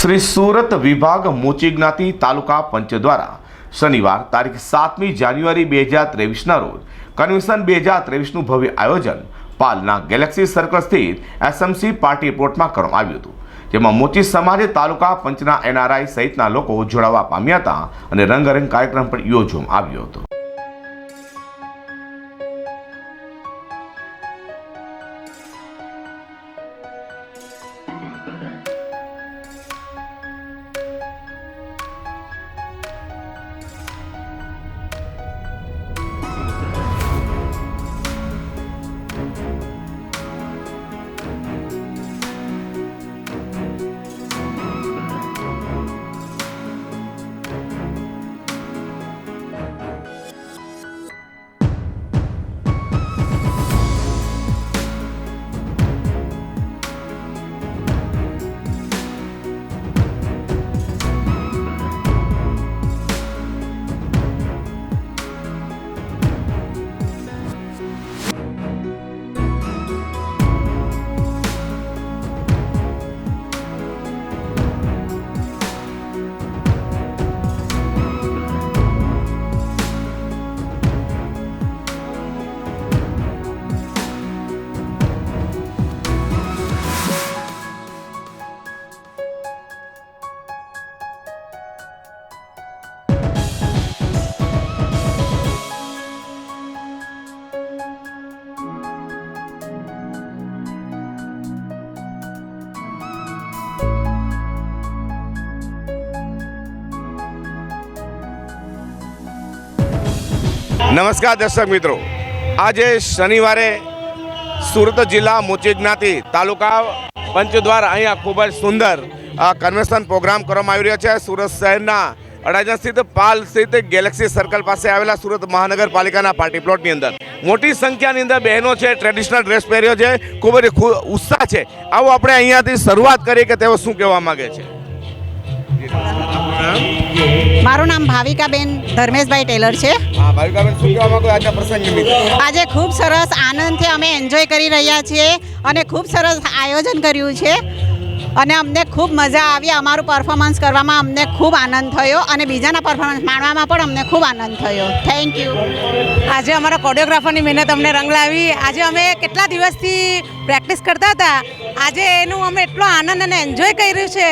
શ્રી સુરત વિભાગ મોચી જ્ઞાતિ તાલુકા પંચ દ્વારા શનિવાર તારીખ સાતમી જાન્યુઆરી બે હજાર ત્રેવીસના રોજ કન્વેન્શન બે હજાર ત્રેવીસનું ભવ્ય આયોજન પાલના ગેલેક્સી સર્કલ સ્થિત એસએમસી પાર્ટી પ્લોટમાં કરવામાં આવ્યું હતું, જેમાં મોચી સમાજે તાલુકા પંચના એનઆરઆઈ સહિતના લોકો જોડાવા પામ્યા હતા અને રંગારંગ કાર્યક્રમ પણ યોજવામાં આવ્યો હતો. નમસ્કાર દર્શક મિત્રો. આજે શનિવારે સુરત જિલ્લા મોચી જ્ઞાતિ તાલુકા પંચ દ્વારા અહીંયા ખૂબ જ સુંદર કન્વેન્શન પ્રોગ્રામ કરવામાં આવી રહ્યો છે. સુરત શહેરના અડાજણ સ્થિત પાલ સ્થિત ગેલેક્સી સર્કલ પાસે આવેલા સુરત મહાનગરપાલિકાના પાર્ટી પ્લોટની અંદર. મોટી સંખ્યાની અંદર બહેનો છે ટ્રેડિશનલ ડ્રેસ પહેર્યો છે, ખૂબ જ ઉત્સાહ છે. આવો આપણે અહીંયાથી શરૂઆત કરીએ કે તેઓ શું કહેવા માગે છે? મારું નામ ભાવિકાબેન ધર્મેશભાઈ ટેલર છે. આજે ખૂબ સરસ આનંદથી અમે એન્જોય કરી રહ્યા છીએ અને ખૂબ સરસ આયોજન કર્યું છે. અને અમને ખૂબ મજા આવી અમારું પરફોર્મન્સ કરવામાં અમને ખૂબ આનંદ થયો અને બીજાના પરફોર્મન્સ માણવામાં પણ અમને ખૂબ આનંદ થયો. થેન્ક યુ આજે અમારા કોરિયોગ્રાફરની મહેનત અમને રંગ લાવી. આજે અમે કેટલા દિવસથી પ્રેક્ટિસ કરતા હતા? આજે એનું અમે એટલો આનંદ અને એન્જોય કર્યું છે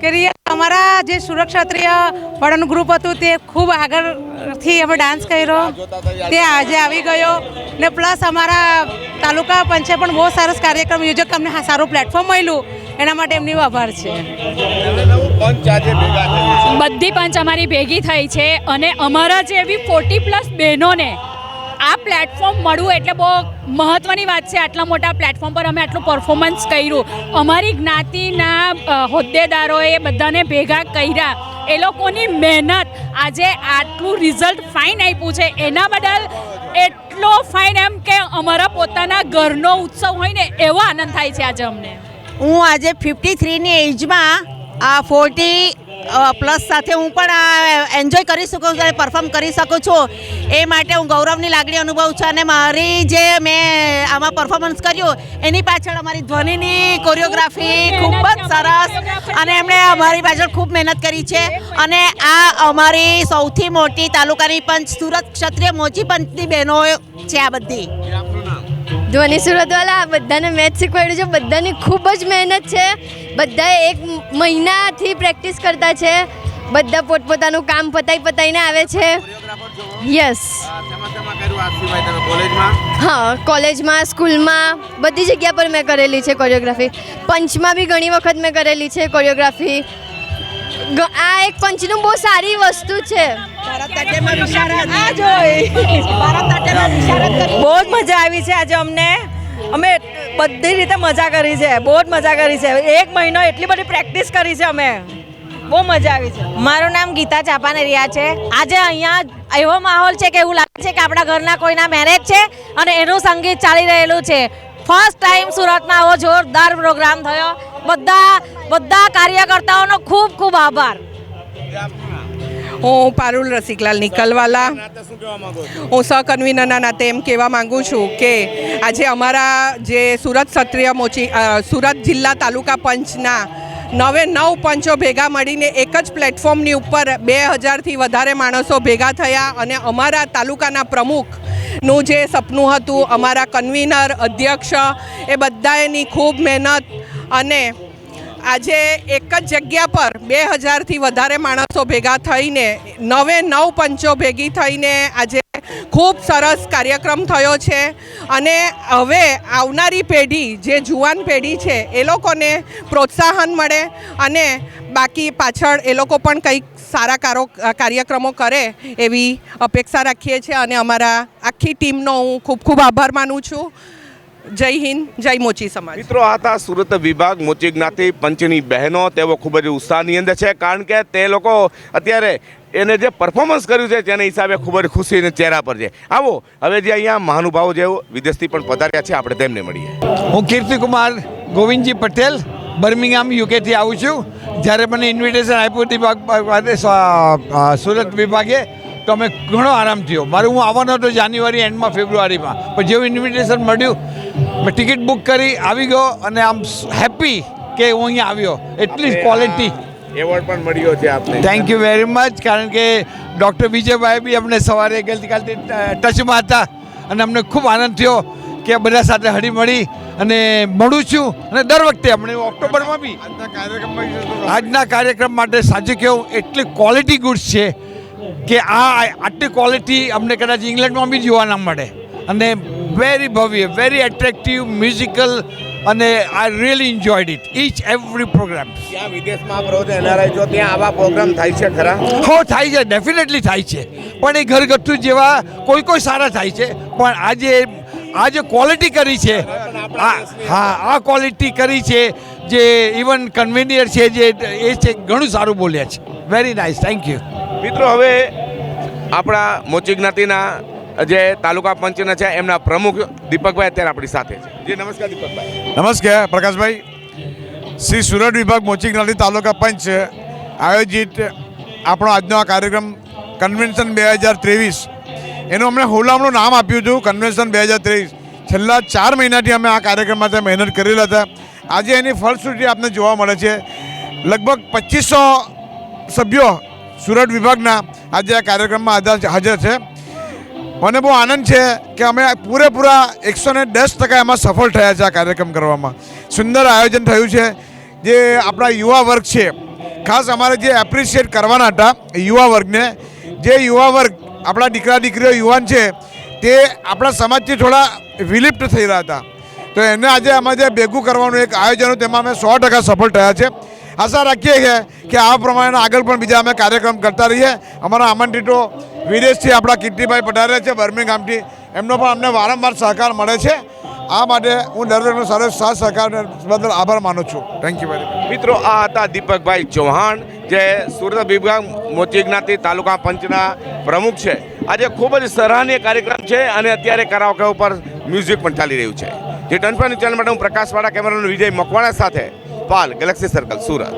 કે રિયલ અમારા જે સુરક્ષાત્રીય વાળાનું ગ્રુપ હતું તે ખૂબ આગળથી અમે ડાન્સ કર્યો. તે આજે આવી ગયો ને પ્લસ અમારા તાલુકા પંચે પણ બહુ સરસ કાર્યક્રમ યોજક અમને હા સારું પ્લેટફોર્મ મળ્યું. એના માટે એમની આભાર છે. બધી પંચ અમારી ભેગી થઈ છે અને અમારા જે એવી ફોર્ટી પ્લસ બહેનોને આ પ્લેટફોર્મ મળવું એટલે બહુ મહત્ત્વની વાત છે. આટલા મોટા પ્લેટફોર્મ પર અમે આટલું પરફોર્મન્સ કર્યું. અમારી જ્ઞાતિના હોદ્દેદારોએ બધાને ભેગા કર્યા. એ લોકોની મહેનત આજે આટલું રિઝલ્ટ ફાઇન આપ્યું છે. એના બદલ એટલો ફાઇન એમ કે અમારા પોતાના ઘરનો ઉત્સવ હોય ને એવો આનંદ થાય છે આજે અમને. હું આજે ફિફ્ટી થ્રીની એજમાં આ ફોર્ટી પ્લસ સાથે હું પણ આ એન્જોય કરી શકું છું અને પરફોર્મ કરી શકું છું. એ માટે હું ગૌરવની લાગણી અનુભવું છું અને મારી જે મેં આમાં પરફોર્મન્સ કર્યું એની પાછળ અમારી ધ્વનિની કોરિયોગ્રાફી ખૂબ જ સરસ અને એમણે અમારી પાછળ ખૂબ મહેનત કરી છે. અને આ અમારી સૌથી મોટી તાલુકાની પંચ સુરત ક્ષત્રિય મોચી પંચની બહેનો છે આ બધી. ધ્વનિ સુરતવાલા, આ બધાને મેચ શીખવાડ્યું છે. બધાની ખૂબ જ મહેનત છે. બધાએ એક મહિનાથી પ્રેક્ટિસ કરતા છે. બધા પોતપોતાનું કામ પતાઈ પતાઈને આવે છે. યસ હા, કોલેજમાં, સ્કૂલમાં, બધી જગ્યા પર મેં કરેલી છે કોરિયોગ્રાફી. પંચમાં બી ઘણી વખત મેં કરેલી છે કોરિયોગ્રાફી. આ એક પંચનું બહુ સારી વસ્તુ છે. બહુ જ મજા આવી છે આજે અમને. અમે બધી રીતે મજા કરી છે. બહુ જ મજા કરી છે. એક મહિનો એટલી બધી પ્રેક્ટિસ કરી છે અમે. બહુ મજા આવી છે. મારું નામ ગીતા ચાપાનેરિયા છે. આજે અહીંયા એવો માહોલ છે કે એવું લાગે છે કે આપણા ઘરના કોઈના મેરેજ છે અને એનું સંગીત ચાલી રહેલું છે. ફર્સ્ટ ટાઈમ સુરતમાં આવો જોરદાર પ્રોગ્રામ થયો. બધા બધા કાર્યકર્તાઓનો ખૂબ ખૂબ આભાર. હું પારુલ રસિકલાલ નિકલવાલા. હું સહકન્વીનરના નાતે એમ કહેવા માંગુ છું કે આજે અમારા જે સુરત ક્ષત્રિય મોચી સુરત જિલ્લા તાલુકા પંચના નવે નવ પંચો ભેગા મળીને એક જ પ્લેટફોર્મની ઉપર બે હજારથી વધારે માણસો ભેગા થયા અને અમારા તાલુકાના પ્રમુખનું જે સપનું હતું, અમારા કન્વીનર, અધ્યક્ષ, એ બધાએની ખૂબ મહેનત અને આજે એક જ જગ્યા પર બે હજારથી વધારે માણસો ભેગા થઈને નવે નવ પંચો ભેગી થઈને આજે ખૂબ સરસ કાર્યક્રમ થયો છે. અને હવે આવનારી પેઢી, જે જુવાન પેઢી છે, એ લોકોને પ્રોત્સાહન મળે અને બાકી પાછળ એ લોકો પણ કંઈક સારા કારો, કાર્યક્રમો કરે એવી અપેક્ષા રાખીએ છીએ. અને અમારા આખી ટીમનો હું ખૂબ ખૂબ આભાર માનું છું. જય હિન્દ જય મોચી સમાજ. મિત્રો આ હતા સુરત વિભાગ મોચી જ્ઞાતિ પંચની બહેનો. તેઓ ખૂબ જ ઉત્સાહની અંદર છે કારણ કે તે લોકો અત્યારે એને જે પરફોર્મન્સ કર્યું છે તેના હિસાબે ખૂબ જ ખુશીને ચહેરા પર છે. આવો હવે જે અહીંયા મહાનુભાવો જેવો વિદેશથી પણ પધાર્યા છે આપણે તેમને મળીએ. હું કીર્તિકુમાર ગોવિંદજી પટેલ બર્મિંગહામ યુકેથી આવું છું. જ્યારે મને ઇન્વિટેશન આપ્યું અ, સુરત વિભાગે તો અમે ઘણો આરામ થયો. મારે હું આવવાનો હતો જાન્યુઆરી એન્ડમાં ફેબ્રુઆરીમાં. પણ જેવું ઇન્વિટેશન મળ્યું મેં ટિકિટ બુક કરી આવી ગયો અને આમ હેપી કે હું અહીંયા આવ્યો. એટલી જ ક્વોલિટી એવોર્ડ પણ મળ્યો છે આપને. થેન્ક યુ વેરી મચ કારણ કે ડૉક્ટર વિજયભાઈ બી અમને સવારે ગઈકાલથી ટચમાં હતા અને અમને ખૂબ આનંદ થયો કે બધા સાથે હળીમળી અને મળું છું. અને દર વખતે અમને ઓક્ટોબરમાં બી. આજના કાર્યક્રમ માટે સાચું કહેવું એટલી ક્વોલિટી ગુડ્સ છે. કે આ આટલી ક્વોલિટી અમને કદાચ ઇંગ્લેન્ડમાં બી જોવા ના મળે. અને વેરી ભવ્ય વેરી એટ્રેક્ટિવ મ્યુઝિકલ અને I really enjoyed it each every programme ત્યાં વિદેશમાં છો એનઆરઆઈ જો ત્યાં આવા પ્રોગ્રામ થાય છે ખરા? હો થાય છે ડેફિનેટલી થાય છે. પણ એ ઘરગથ્થુ જેવા કોઈ કોઈ સારા થાય છે. પણ આજે આ જે ક્વોલિટી કરી છે. હા આ ક્વોલિટી કરી છે જે ઇવન કન્વીનિયર છે જે એ છે ઘણું સારું બોલ્યા છે. વેરી નાઇસ થેન્ક યુ મિત્રો, હવે આપણા મોચી જ્ઞાતિના જે તાલુકા પંચના છે, એમના પ્રમુખ દીપકભાઈ અત્યારે આપણી સાથે છે. જી, નમસ્કાર દીપકભાઈ. નમસ્કાર, પ્રકાશભાઈ. શ્રી સુરત વિભાગ મોચી જ્ઞાતિ તાલુકા પંચ આયોજિત આપણો આજનો આ કાર્યક્રમ કન્વેન્શન બે હજાર ત્રેવીસ. એનું અમને હોલામણું નામ આપ્યું હતું, કન્વેન્શન બે હજાર ત્રેવીસ. છેલ્લા ચાર મહિનાથી અમે આ કાર્યક્રમ માટે મહેનત કરેલા હતા. આજે એની ફળશ્રુતિ આપને જોવા મળે છે. લગભગ પચીસો સભ્યો સુરત વિભાગના આજે આ કાર્યક્રમમાં હાજર- છે મને બહુ આનંદ છે કે અમે પૂરેપૂરા એકસો ને દસ ટકા એમાં સફળ થયા છે આ કાર્યક્રમ કરવામાં. સુંદર આયોજન થયું છે. જે આપણા યુવા વર્ગ છે, ખાસ અમારે જે એપ્રિશિએટ કરવાના હતા યુવા વર્ગને, જે યુવા વર્ગ આપણા દીકરા દીકરીઓ યુવાન છે, તે આપણા સમાજથી થોડા વિલિપ્ત થઈ રહ્યા હતા. તો એને આજે આમાં જે ભેગું કરવાનું એક આયોજન તેમાં અમે સો ટકા સફળ થયા છે. આશા રાખીએ છીએ કે આ પ્રમાણેના આગળ પણ બીજા અમે કાર્યક્રમ કરતા રહીએ. અમારા આમંત્રિતો વિદેશથી આપણા કીર્તિભાઈ પધારે છે બર્મિંગહામથી. એમનો પણ અમને વારંવાર સહકાર મળે છે. આ માટે હું દરેકનો સારો સાથ સહકાર બદલ આભાર માનું છું. થેન્ક યુ વેરી મિત્રો, આ હતા દીપકભાઈ ચૌહાણ, જે સુરત વિભાગ મોચી જ્ઞાતિ તાલુકા પંચના પ્રમુખ છે. આજે ખૂબ જ સરાહનીય કાર્યક્રમ છે અને અત્યારે કરાઓકે ઉપર મ્યુઝિક પણ ચાલી રહ્યું છે. જે ટનફાની ચેનલ માટે હું પ્રકાશવાળા કેમેરાનો વિજય મકવાણા સાથે પાલ ગેલેક્સી સર્કલ સુરત.